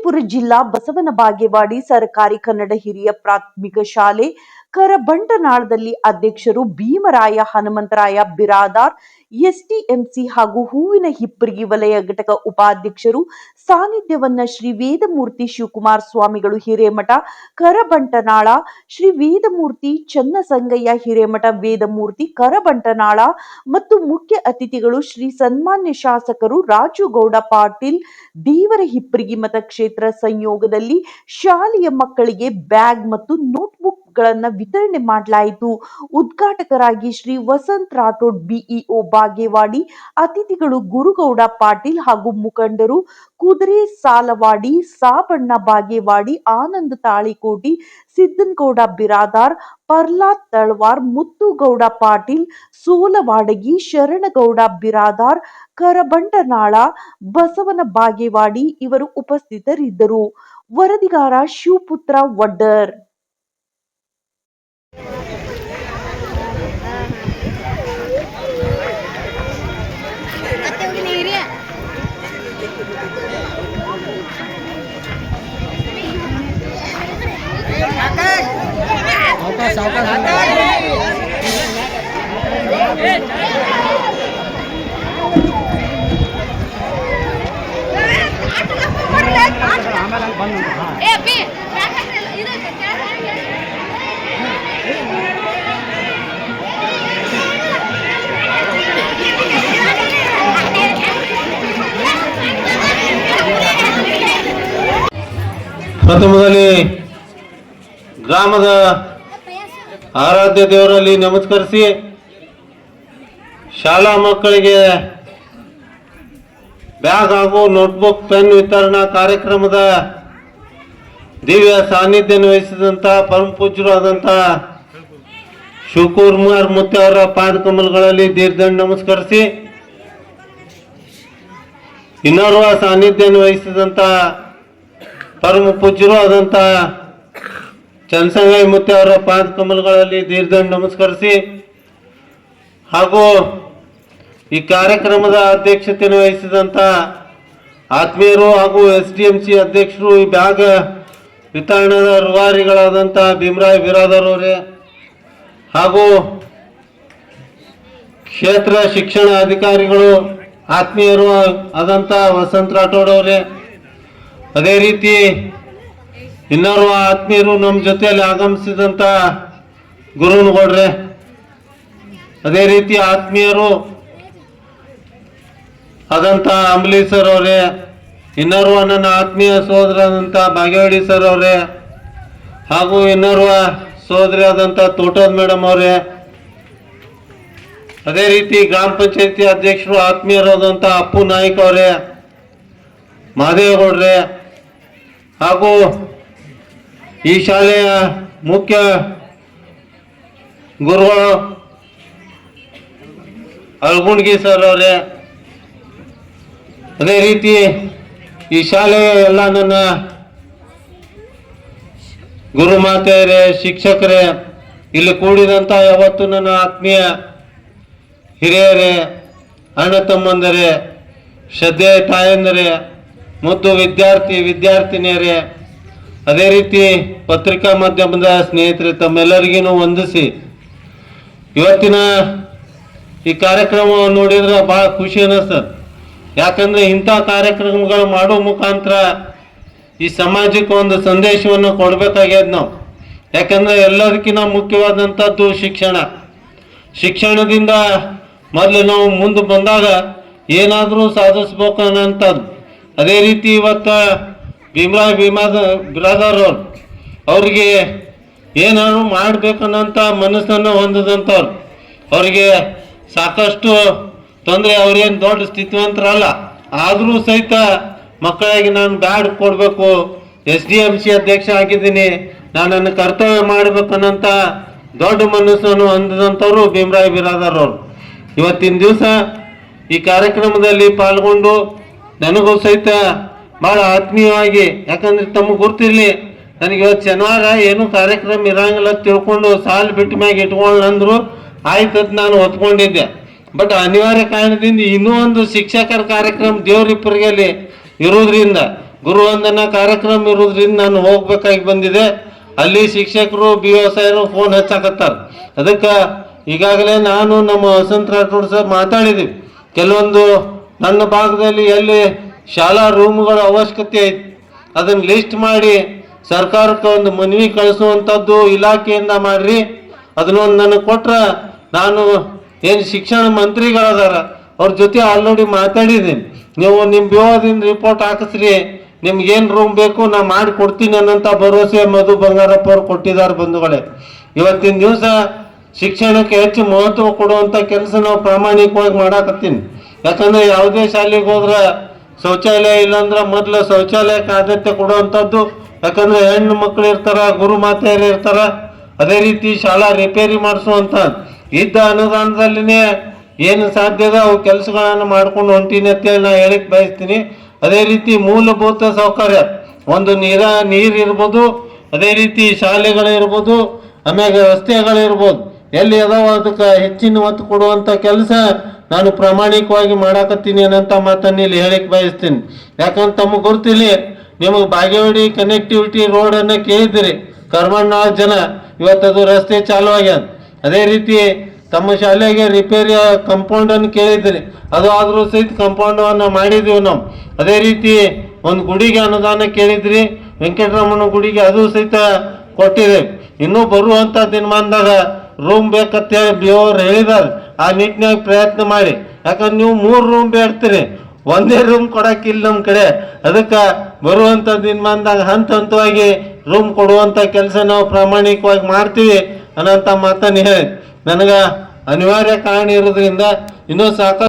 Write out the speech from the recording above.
ವಿಜಯಪುರ ಜಿಲ್ಲಾ ಬಸವನ ಬಾಗೇವಾಡಿ ಸರ್ಕಾರಿ ಕನ್ನಡ ಹಿರಿಯ ಪ್ರಾಥಮಿಕ ಶಾಲೆ ಕರಬಂಟನಾಳದಲ್ಲಿ ಅಧ್ಯಕ್ಷರು ಭೀಮರಾಯ ಹನುಮಂತರಾಯ ಬಿರಾದಾರ್ ಎಸ್ಟಿಎಂಸಿ ಹಾಗೂ ಹೂವಿನ ಹಿಪ್ಪರಿಗಿ ವಲಯ ಘಟಕ ಉಪಾಧ್ಯಕ್ಷರು ಸಾನ್ನಿಧ್ಯವನ್ನ ಶ್ರೀ ವೇದಮೂರ್ತಿ ಶಿವಕುಮಾರ ಸ್ವಾಮಿಗಳು ಹಿರೇಮಠ, ಕರಬಂಟನಾಳ ಶ್ರೀ ವೇದಮೂರ್ತಿ ಚನ್ನಸಂಗಯ್ಯ ಹಿರೇಮಠ, ವೇದಮೂರ್ತಿ ಕರಬಂಟನಾಳ ಮತ್ತು ಮುಖ್ಯ ಅತಿಥಿಗಳು ಶ್ರೀ ಸನ್ಮಾನ್ಯ ಶಾಸಕರು ರಾಜುಗೌಡ ಪಾಟೀಲ್, ದೇವರ ಹಿಪ್ಪರಿಗಿ ಮತಕ್ಷೇತ್ರ ಸಂಯೋಗದಲ್ಲಿ ಶಾಲೆಯ ಮಕ್ಕಳಿಗೆ ಬ್ಯಾಗ್ ಮತ್ತು ನೋಟ್ಬುಕ್ ಗಳನ್ನ ವಿತರಣೆ ಮಾಡಲಾಯಿತು. ಉದ್ಘಾಟಕರಾಗಿ ಶ್ರೀ ವಸಂತ್ ರಾಠೋಡ್, ಬಿಇಒ ಬಾಗೇವಾಡಿ, ಅತಿಥಿಗಳು ಗುರುಗೌಡ ಪಾಟೀಲ್ ಹಾಗೂ ಮುಖಂಡರು ಕುದುರೆ ಸಾಲವಾಡಿ, ಸಾಬಣ್ಣ ಬಾಗೇವಾಡಿ, ಆನಂದ್ ತಾಳಿಕೋಟಿ, ಸಿದ್ದನಗೌಡ ಬಿರಾದಾರ್ ಪ್ರಹ್ಲಾದ್ ತಳವಾರ್, ಮುತ್ತುಗೌಡ ಪಾಟೀಲ್, ಸೋಲವಾಡಗಿ, ಶರಣಗೌಡ ಬಿರಾದಾರ್, ಕರಬಂಡನಾಳ, ಬಸವನ ಬಾಗೇವಾಡಿ ಇವರು ಉಪಸ್ಥಿತರಿದ್ದರು. ವರದಿಗಾರ ಶಿವಪುತ್ರ ವಡ್ಡರ್. ಮತ್ತೆ ಹೋಗಿ ನೀರಿ ಏ ಅಪ್ಪಿ ಪ್ರಥಮದಲ್ಲಿ ಗ್ರಾಮದ ಆರಾಧ್ಯ ದೇವರಲ್ಲಿ ನಮಸ್ಕರಿಸಿ ಶಾಲಾ ಮಕ್ಕಳಿಗೆ ಬ್ಯಾಗ್ ಹಾಗೂ ನೋಟ್ಬುಕ್, ಪೆನ್ ವಿತರಣಾ ಕಾರ್ಯಕ್ರಮದ ದಿವ್ಯ ಸಾನ್ನಿಧ್ಯ ವಹಿಸಿದಂಥ ಪರಮ ಪೂಜ್ಯರು ಆದಂಥ ಶಿವಕುಮಾರ್ ಮುತ್ತೆ ಅವರ ಪಾದಕಮಲಗಳಲ್ಲಿ ದೀರ್ಘ ನಮಸ್ಕರಿಸಿ ಇನ್ನೋರ್ವ ಸಾನ್ನಿಧ್ಯ ವಹಿಸಿದಂಥ ಪರಮ ಪೂಜ್ಯರು ಆದಂಥ ಚಂದ್ಸಂಗೈ ಮುತ್ತೆ ಅವರ ಪಾದ ಕಮಲಗಳಲ್ಲಿ ದೀರ್ಘ ನಮಸ್ಕರಿಸಿ ಹಾಗೂ ಈ ಕಾರ್ಯಕ್ರಮದ ಅಧ್ಯಕ್ಷತೆಯನ್ನು ವಹಿಸಿದಂಥ ಆತ್ಮೀಯರು ಹಾಗೂ ಎಸ್ ಡಿ ಎಂ ಸಿ ಅಧ್ಯಕ್ಷರು ಈ ಬ್ಯಾಗ್ ವಿತರಣದ ರೂವಾರಿಗಳಾದಂಥ ಭೀಮರಾಯ್ ಬಿರಾದರ್ ಅವರೇ ಹಾಗೂ ಕ್ಷೇತ್ರ ಶಿಕ್ಷಣ ಅಧಿಕಾರಿಗಳು, ಆತ್ಮೀಯರು ಆದಂಥ ವಸಂತ ರಾಠೋಡ್ ಅವರೇ ಅದೇ ರೀತಿ ಇನ್ನೋರ್ವ ಆತ್ಮೀಯರು ನಮ್ಮ ಜೊತೆಯಲ್ಲಿ ಆಗಮಿಸಿದಂಥ ಗುರುನಗೌಡ್ರೆ ಅದೇ ರೀತಿ ಆತ್ಮೀಯರು ಆದಂಥ ಅಂಬಲಿ ಸರ್ ಅವರೇ, ಇನ್ನೋರ್ವ ನನ್ನ ಆತ್ಮೀಯ ಸೋದರಾದಂಥ ಬಾಗೇವಾಡಿ ಸರ್ ಅವರೇ, ಹಾಗೂ ಇನ್ನೋರ್ವ ಸೋದರಿ ಆದಂಥ ತೋಟದ ಮೇಡಮ್ ಅವರೇ, ಅದೇ ರೀತಿ ಗ್ರಾಮ ಪಂಚಾಯತಿ ಅಧ್ಯಕ್ಷರು ಆತ್ಮೀಯರಾದಂಥ ಅಪ್ಪು ನಾಯ್ಕ ಅವರೇ ಮಹದೇವಗೌಡ್ರೆ ಹಾಗೂ ಈ ಶಾಲೆಯ ಮುಖ್ಯ ಗುರುಗಳು ಅಳ್ಗುಂಡ್ಗಿ ಸರ್ ಅವರೇ, ಅದೇ ರೀತಿ ಈ ಶಾಲೆಯ ಎಲ್ಲ ನನ್ನ ಗುರುಮಾತೆಯರೇ ಶಿಕ್ಷಕರೇ, ಇಲ್ಲಿ ಕೂಡಿದಂಥ ಯಾವತ್ತು ನನ್ನ ಆತ್ಮೀಯ ಹಿರಿಯರೇ, ಅಣ್ಣ ತಮ್ಮಂದರೇ ಶ್ರದ್ಧೆ ತಾಯಂದರೇ ಮತ್ತು ವಿದ್ಯಾರ್ಥಿ, ವಿದ್ಯಾರ್ಥಿನಿಯರೇ, ಅದೇ ರೀತಿ ಪತ್ರಿಕಾ ಮಾಧ್ಯಮದ ಸ್ನೇಹಿತರೆ ತಮ್ಮೆಲ್ಲರಿಗೂ ವಂದಿಸಿ, ಇವತ್ತಿನ ಈ ಕಾರ್ಯಕ್ರಮವನ್ನು ನೋಡಿದ್ರೆ ಭಾಳ ಖುಷಿ ಅನ್ನಿಸ್ತದೆ. ಯಾಕಂದ್ರೆ ಇಂಥ ಕಾರ್ಯಕ್ರಮಗಳು ಮಾಡೋ ಮುಖಾಂತರ ಈ ಸಮಾಜಕ್ಕೆ ಒಂದು ಸಂದೇಶವನ್ನು ಕೊಡ್ಬೇಕಾಗ್ಯದ ನಾವು. ಯಾಕಂದ್ರೆ ಎಲ್ಲದಕ್ಕಿಂತ ಮುಖ್ಯವಾದಂಥದ್ದು ಶಿಕ್ಷಣ. ಶಿಕ್ಷಣದಿಂದ ಮೊದಲು ನಾವು ಮುಂದೆ ಬಂದಾಗ ಏನಾದರೂ ಸಾಧಿಸ್ಬೇಕು ಅನ್ನೋಂಥದ್ದು. ಅದೇ ರೀತಿ ಇವತ್ತು ಭೀಮರಾಯ್ ಭೀಮಾದ ಬಿರಾದರ್ ಅವ್ರು ಅವ್ರಿಗೆ ಏನಾದ್ರು ಮಾಡ್ಬೇಕನ್ನೋಂಥ ಮನಸ್ಸನ್ನು ಹೊಂದಿದಂಥವ್ರು ಅವ್ರಿಗೆ ಸಾಕಷ್ಟು ತೊಂದರೆ, ಅವ್ರೇನು ದೊಡ್ಡ ಸ್ಥಿತಿವಂತರಲ್ಲ. ಆದರೂ ಸಹಿತ ಮಕ್ಕಳಿಗೆ ನಾನು ಬ್ಯಾಡ್ ಕೊಡಬೇಕು, ಎಸ್ ಡಿ ಎಂ ಸಿ ಅಧ್ಯಕ್ಷ ಆಗಿದ್ದೀನಿ ನಾನು ನನ್ನ ಕರ್ತವ್ಯ ಮಾಡ್ಬೇಕನ್ನಂತ ದೊಡ್ಡ ಮನಸ್ಸನ್ನು ಹೊಂದಿದಂಥವ್ರು ಭೀಮರಾಯ್ ಬಿರಾದರ್ ಅವರು ಇವತ್ತಿನ ದಿವಸ ಈ ಕಾರ್ಯಕ್ರಮದಲ್ಲಿ ಪಾಲ್ಗೊಂಡು ನನಗೂ ಸಹಿತ ಭಾಳ ಆತ್ಮೀಯವಾಗಿ, ಯಾಕಂದ್ರೆ ತಮಗೆ ಗೊತ್ತಿರಲಿ, ನನಗೆ ಇವತ್ತು ಶನಿವಾರ ಏನು ಕಾರ್ಯಕ್ರಮ ಇರಂಗಿಲ್ಲ ತಿಳ್ಕೊಂಡು ಸಾಲು ಬಿಟ್ಟ ಮ್ಯಾಗ ಇಟ್ಕೊಳ್ಳ ಅಂದ್ರು ಆಯ್ತದ ನಾನು ಹೊತ್ಕೊಂಡಿದ್ದೆ. ಬಟ್ ಅನಿವಾರ್ಯ ಕಾರಣದಿಂದ ಇನ್ನೂ ಒಂದು ಶಿಕ್ಷಕರ ಕಾರ್ಯಕ್ರಮ ದೇವ್ರಿಪ್ಪರಿಗೆಲ್ಲಿ ಇರೋದ್ರಿಂದ, ಗುರುವಂದನ ಕಾರ್ಯಕ್ರಮ ಇರೋದ್ರಿಂದ ನಾನು ಹೋಗ್ಬೇಕಾಗಿ ಬಂದಿದೆ. ಅಲ್ಲಿ ಶಿಕ್ಷಕರು, ಬಿ ಸಾಯರು ಫೋನ್ ಹಚ್ಚಾಕತ್ತಾರ. ಅದಕ್ಕೆ ಈಗಾಗಲೇ ನಾನು ನಮ್ಮ ವಸಂತ ರಾಠೋಡ್ ಸರ್ ಮಾತಾಡಿದ್ದೀವಿ ಕೆಲವೊಂದು ನನ್ನ ಭಾಗದಲ್ಲಿ ಎಲ್ಲಿ ಶಾಲಾ ರೂಮ್ಗಳ ಅವಶ್ಯಕತೆ ಐತಿ, ಅದನ್ನು ಲಿಸ್ಟ್ ಮಾಡಿ ಸರ್ಕಾರಕ್ಕೆ ಒಂದು ಮನವಿ ಕಳಿಸುವಂಥದ್ದು ಇಲಾಖೆಯಿಂದ ಮಾಡ್ರಿ. ಅದನ್ನೊಂದು ನನಗೆ ಕೊಟ್ರೆ ನಾನು ಏನು ಶಿಕ್ಷಣ ಮಂತ್ರಿಗಳದಾರ, ಅವ್ರ ಜೊತೆ ಆಲ್ರೆಡಿ ಮಾತಾಡಿದ್ದೀನಿ ನೀವು ನಿಮ್ಮ ಬಿಒದಿಂದ ರಿಪೋರ್ಟ್ ಹಾಕಿಸ್ರಿ, ನಿಮ್ಗೆ ಏನು ರೂಮ್ ಬೇಕು ನಾ ಮಾಡಿ ಕೊಡ್ತೀನಿ ಅನ್ನೋಂಥ ಭರವಸೆ ಮಧು ಬಂಗಾರಪ್ಪ ಅವ್ರು ಕೊಟ್ಟಿದ್ದಾರೆ ಬಂಧುಗಳೇ. ಇವತ್ತಿನ ದಿವಸ ಶಿಕ್ಷಣಕ್ಕೆ ಹೆಚ್ಚು ಮಹತ್ವ ಕೊಡುವಂಥ ಕೆಲಸ ನಾವು ಪ್ರಾಮಾಣಿಕವಾಗಿ ಮಾಡಾಕತ್ತೀನಿ. ಯಾಕಂದ್ರೆ ಯಾವುದೇ ಶಾಲೆಗೆ ಹೋದ್ರೆ ಶೌಚಾಲಯ ಇಲ್ಲಾಂದ್ರೆ ಮೊದಲು ಶೌಚಾಲಯಕ್ಕೆ ಆದ್ಯತೆ ಕೊಡುವಂಥದ್ದು. ಯಾಕಂದ್ರೆ ಹೆಣ್ಣು ಮಕ್ಕಳು ಇರ್ತಾರ, ಗುರು ಮಾತೆಯರು ಇರ್ತಾರ, ಅದೇ ರೀತಿ ಶಾಲಾ ರಿಪೇರಿ ಮಾಡಿಸುವಂತ ಇದ್ದ ಅನುದಾನದಲ್ಲಿನೇ ಏನು ಸಾಧ್ಯದ ಅವು ಕೆಲಸಗಳನ್ನು ಮಾಡ್ಕೊಂಡು ಹೊಂಟೀನಿ ಅಂತೇಳಿ ನಾ ಹೇಳಕ್ ಬಯಸ್ತೀನಿ. ಅದೇ ರೀತಿ ಮೂಲಭೂತ ಸೌಕರ್ಯ, ಒಂದು ನೀರ, ನೀರು ಇರ್ಬೋದು, ಅದೇ ರೀತಿ ಶಾಲೆಗಳಿರ್ಬೋದು ಆಮ್ಯಾಗ ರಸ್ತೆಗಳಿರ್ಬೋದು ಎಲ್ಲಿ ಅದಾವ ಅದಕ್ಕೆ ಹೆಚ್ಚಿನ ಒತ್ತು ಕೊಡುವಂಥ ಕೆಲಸ ನಾನು ಪ್ರಾಮಾಣಿಕವಾಗಿ ಮಾಡಾಕತ್ತೀನಿ ಅನ್ನಂತ ಮಾತನ್ನ ಇಲ್ಲಿ ಹೇಳಕ್ಕೆ ಬಯಸ್ತೀನಿ. ಯಾಕಂದ್ರೆ ತಮಗೆ ಗೊತ್ತಿಲ್ಲ, ನಿಮಗೆ ಬಾಗೇವಾಡಿ ಕನೆಕ್ಟಿವಿಟಿ ರೋಡ್ ಅನ್ನ ಕೇಳಿದಿರಿ ಕರ್ಮಣ್ಣ ಜನ ಇವತ್ತದು ರಸ್ತೆ ಚಾಲು ಆಗ್ಯದ. ಅದೇ ರೀತಿ ತಮ್ಮ ಶಾಲೆಗೆ ರಿಪೇರಿ ಕಂಪೌಂಡನ್ನು ಕೇಳಿದ್ರಿ ಅದು ಆದ್ರೂ ಸಹಿತ ಕಂಪೌಂಡ್ ಅನ್ನ ಮಾಡಿದೀವಿ ನಾವು. ಅದೇ ರೀತಿ ಒಂದು ಗುಡಿಗೆ ಅನುದಾನ ಕೇಳಿದ್ರಿ. ವೆಂಕಟರಮಣ ಗುಡಿಗೆ ಅದು ಸಹಿತ ಕೊಟ್ಟಿದೆ. ಇನ್ನೂ ಬರುವಂತ ದಿನಮಾನದಾಗ ರೂಮ್ ಬೇಕಂತೇಳಿ ಬಿ ಅವ್ರು ಹೇಳಿದಾರೆ. ಆ ನಿಟ್ಟಿನಾಗ ಪ್ರಯತ್ನ ಮಾಡಿ. ಯಾಕಂದ್ರೆ ನೀವು ಮೂರು ರೂಮ್ ಬೇಡ್ತೀರಿ ಒಂದೇ ರೂಮ್ ಕೊಡಕ್ಕಿಲ್ಲ ನಮ್ಮ ಕಡೆ. ಅದಕ್ಕೆ ಬರುವಂಥ ದಿನಮಾನದಾಗ ಹಂತ ಹಂತವಾಗಿ ರೂಮ್ ಕೊಡುವಂಥ ಕೆಲಸ ನಾವು ಪ್ರಾಮಾಣಿಕವಾಗಿ ಮಾಡ್ತೀವಿ ಅನ್ನೋಂಥ ಮಾತನ್ನು ಹೇಳಿ. ನನಗೆ ಅನಿವಾರ್ಯ ಕಾರಣ ಇರೋದ್ರಿಂದ ಇನ್ನೂ ಸಾಕಷ್ಟು